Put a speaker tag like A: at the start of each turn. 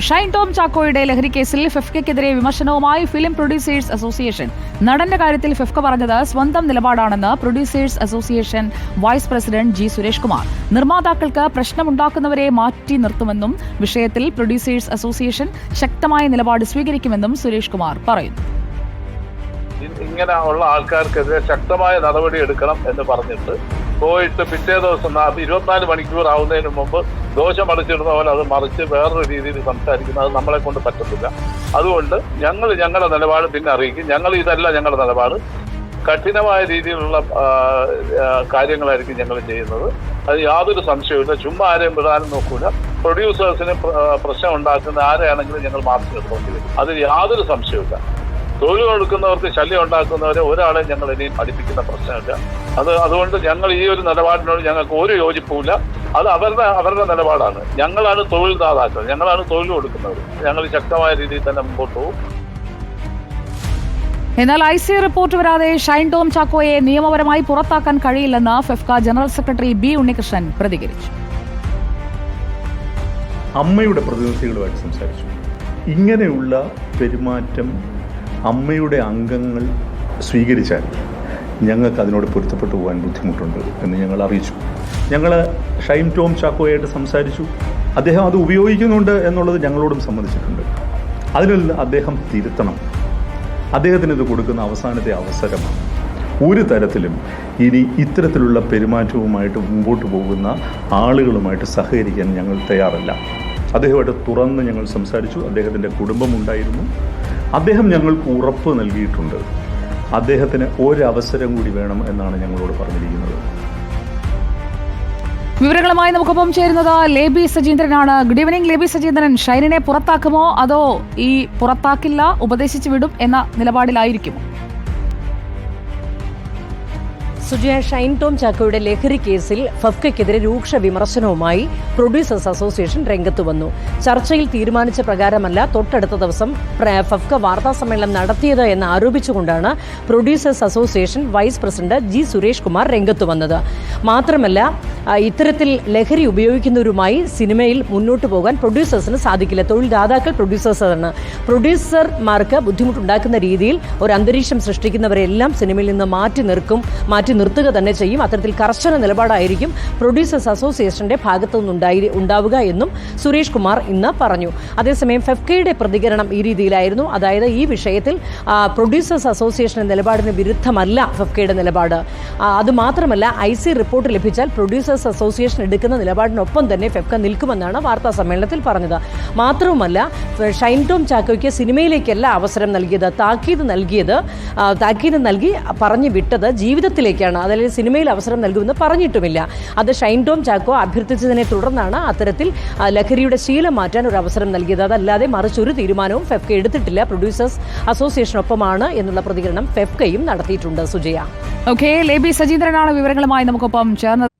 A: ഷൈൻ ടോം ചാക്കോയുടെ ലഹരി കേസിൽ ഫെഫ്കെതിരെ വിമർശനവുമായി ഫിലിം പ്രൊഡ്യൂസേഴ്സ് അസോസിയേഷൻ. നടന്റെ കാര്യത്തിൽ ഫെഫ്ക പറഞ്ഞത് സ്വന്തം നിലപാടാണെന്ന് producers association vice president G Suresh Kumar നിർമ്മാതാക്കൾക്ക് പ്രശ്നമുണ്ടാക്കുന്നവരെ മാറ്റി നിർത്തുമെന്നും വിഷയത്തിൽ പ്രൊഡ്യൂസേഴ്സ് അസോസിയേഷൻ ശക്തമായ നിലപാട് സ്വീകരിക്കുമെന്നും സുരേഷ് കുമാർ പറയുന്നു.
B: ഇങ്ങനെ ഉള്ള ആൾക്കാർക്കെതിരെ ശക്തമായ നടപടി എടുക്കണം എന്ന് പറഞ്ഞിട്ട് പോയിട്ട് പിറ്റേ ദിവസം ഇരുപത്തിനാല് മണിക്കൂർ ആവുന്നതിന് മുമ്പ് ദോശ മറിച്ചിടുന്ന പോലെ അത് മറിച്ച് വേറൊരു രീതിയിൽ സംസാരിക്കുന്നത് അത് നമ്മളെ കൊണ്ട് പറ്റത്തില്ല. അതുകൊണ്ട് ഞങ്ങൾ ഞങ്ങളുടെ നിലപാട് പിന്നെ അറിയിക്കും. ഞങ്ങൾ ഇതല്ല ഞങ്ങളുടെ നിലപാട്. കഠിനമായ രീതിയിലുള്ള കാര്യങ്ങളായിരിക്കും ഞങ്ങൾ ചെയ്യുന്നത്. അത് യാതൊരു സംശയവുമില്ല. ചുമ്മാ ആരെയും വിടാനും നോക്കൂല. പ്രൊഡ്യൂസേഴ്സിന് പ്രശ്നം ഉണ്ടാക്കുന്ന ആരെയാണെങ്കിലും ഞങ്ങൾ മാറ്റി നിർത്തേണ്ടി വരും അതിൽ യാതൊരു സംശയവുമില്ല. തൊഴിൽ കൊടുക്കുന്നവർക്ക് ശല്യം ഉണ്ടാക്കുന്നവരെ ഒരാളെ ഞങ്ങൾ ഇനിയും പഠിപ്പിക്കുന്ന പ്രശ്നമില്ല. അത് അതുകൊണ്ട് ഞങ്ങൾ ഈ ഒരു നിലപാടിനോട് ഞങ്ങൾക്ക് ഒരു യോജിപ്പുമില്ല. അത് അവരുടെ അവരുടെ നിലപാടാണ്. ഞങ്ങളാണ് തൊഴിൽ ദാതാക്കൾ. ഞങ്ങളാണ് തൊഴിൽ കൊടുക്കുന്നത് ഞങ്ങൾ ശക്തമായ രീതിയിൽ തന്നെ മുമ്പോട്ട് പോകും.
A: എന്നാൽ ഐ സി റിപ്പോർട്ട് വരാതെ ഷൈൻ ടോം ചാക്കോയെ നിയമപരമായി പുറത്താക്കാൻ കഴിയില്ലെന്ന് FEFKA general secretary B Unnikrishnan പ്രതികരിച്ചു.
C: അമ്മയുടെ പ്രതിനിധികളുമായിട്ട് സംസാരിച്ചു. ഇങ്ങനെയുള്ള പെരുമാറ്റം അമ്മയുടെ അംഗങ്ങൾ സ്വീകരിച്ചാൽ ഞങ്ങൾക്ക് അതിനോട് പൊരുത്തപ്പെട്ടു പോകാൻ ബുദ്ധിമുട്ടുണ്ട് എന്ന് ഞങ്ങൾ അറിയിച്ചു. ഞങ്ങൾ ഷൈം ടോം ചാക്കോയായിട്ട് സംസാരിച്ചു. അദ്ദേഹം അത് ഉപയോഗിക്കുന്നുണ്ട് എന്നുള്ളത് ഞങ്ങളോടും സമ്മതിച്ചിട്ടുണ്ട്. അതിൽ അദ്ദേഹം തിരുത്തണം. അദ്ദേഹത്തിന് ഇത് കൊടുക്കുന്ന അവസാനത്തെ അവസരമാണ്. ഒരു തരത്തിലും ഇനി ഇത്തരത്തിലുള്ള പെരുമാറ്റവുമായിട്ട് മുമ്പോട്ട് പോകുന്ന ആളുകളുമായിട്ട് സഹകരിക്കാൻ ഞങ്ങൾ തയ്യാറല്ല. അദ്ദേഹമായിട്ട് തുറന്ന് ഞങ്ങൾ സംസാരിച്ചു. അദ്ദേഹത്തിന്റെ കുടുംബമുണ്ടായിരുന്നു അദ്ദേഹം ഞങ്ങൾക്ക് ഉറപ്പ് നൽകിയിട്ടുണ്ട്. അദ്ദേഹത്തിന് ഒരവസരം കൂടി വേണം എന്നാണ് ഞങ്ങളോട് പറഞ്ഞിരിക്കുന്നത്.
A: വിവരങ്ങളുമായി നമുക്കൊപ്പം ചേരുന്നത് Leby സജീന്ദ്രനാണ്. Good evening Leby Sajeendran. ഷൈനിനെ പുറത്താക്കുമോ? അതോ ഈ പുറത്താക്കില്ല ഉപദേശിച്ചു വിടും എന്ന നിലപാടിലായിരിക്കുമോ?
D: സുജയ ഷൈൻ ടോം ചാക്കോയുടെ ലഹരി കേസിൽ ഫഫ്കയ്ക്കെതിരെ രൂക്ഷ വിമർശനവുമായി പ്രൊഡ്യൂസേഴ്സ് അസോസിയേഷൻ രംഗത്ത് വന്നു. ചർച്ചയിൽ തീരുമാനിച്ച പ്രകാരമല്ല തൊട്ടടുത്ത ദിവസം ഫഫ്ക വാർത്താ സമ്മേളനം നടത്തിയത് എന്ന് ആരോപിച്ചുകൊണ്ടാണ് producers association vice president G Suresh Kumar രംഗത്ത് വന്നത്. മാത്രമല്ല ഇത്തരത്തിൽ ലഹരി ഉപയോഗിക്കുന്നവരുമായി സിനിമയിൽ മുന്നോട്ട് പോകാൻ പ്രൊഡ്യൂസേഴ്സിന് സാധിക്കില്ല. തൊഴിൽ ദാതാക്കൾ പ്രൊഡ്യൂസേഴ്സാണ് പ്രൊഡ്യൂസർമാർക്ക് ബുദ്ധിമുട്ടുണ്ടാക്കുന്ന രീതിയിൽ ഒരു അന്തരീക്ഷം സൃഷ്ടിക്കുന്നവരെല്ലാം സിനിമയിൽ നിന്ന് മാറ്റി നിർക്കും മാറ്റി നിർത്തുക തന്നെ ചെയ്യും. അത്തരത്തിൽ കർശന നിലപാടായിരിക്കും പ്രൊഡ്യൂസേഴ്സ് അസോസിയേഷന്റെ ഭാഗത്തു നിന്നുണ്ടായി ഉണ്ടാവുക എന്നും സുരേഷ് കുമാർ ഇന്ന് പറഞ്ഞു. അതേസമയം ഫെഫ്കയുടെ പ്രതികരണം ഈ രീതിയിലായിരുന്നു. അതായത് ഈ വിഷയത്തിൽ പ്രൊഡ്യൂസേഴ്സ് അസോസിയേഷന്റെ നിലപാടിന് വിരുദ്ധമല്ല ഫെഫ്കയുടെ നിലപാട്. അതുമാത്രമല്ല അത് മാത്രമല്ല ഐ സി റിപ്പോർട്ട് ലഭിച്ചാൽ പ്രൊഡ്യൂസേഴ്സ് അസോസിയേഷൻ എടുക്കുന്ന നിലപാടിനൊപ്പം തന്നെ ഫെഫ്ക നിൽക്കുമെന്നാണ് വാർത്താ സമ്മേളനത്തിൽ പറഞ്ഞത്. മാത്രവുമല്ല ഷൈൻ ടോം ചാക്കോയ്ക്ക് സിനിമയിലേക്കല്ല അവസരം നൽകിയത് താക്കീത് നൽകിയത് താക്കീത് നൽകി പറഞ്ഞു വിട്ടത് ജീവിതത്തിലേക്കാണ്. അതായത് സിനിമയിൽ അവസരം നൽകുമെന്ന് പറഞ്ഞിട്ടുമില്ല. അത് ഷൈൻ ടോം ചാക്കോ അഭ്യർത്ഥിച്ചതിനെ തുടർന്നാണ് അത്തരത്തിൽ ലഹരിയുടെ ശീലം മാറ്റാൻ ഒരു അവസരം നൽകിയത്. അതല്ലാതെ മറിച്ചൊരു തീരുമാനവും ഫെഫ്ക എടുത്തിട്ടില്ല. പ്രൊഡ്യൂസേഴ്സ് അസോസിയേഷനൊപ്പമാണ് എന്നുള്ള പ്രതികരണം ഫെഫ്കയും നടത്തിയിട്ടുണ്ട്. സുജയ.
A: ഓക്കെ ലേബി സജീന്ദ്രനാണ് വിവരങ്ങളുമായി നമുക്കൊപ്പം ചേർന്നത്.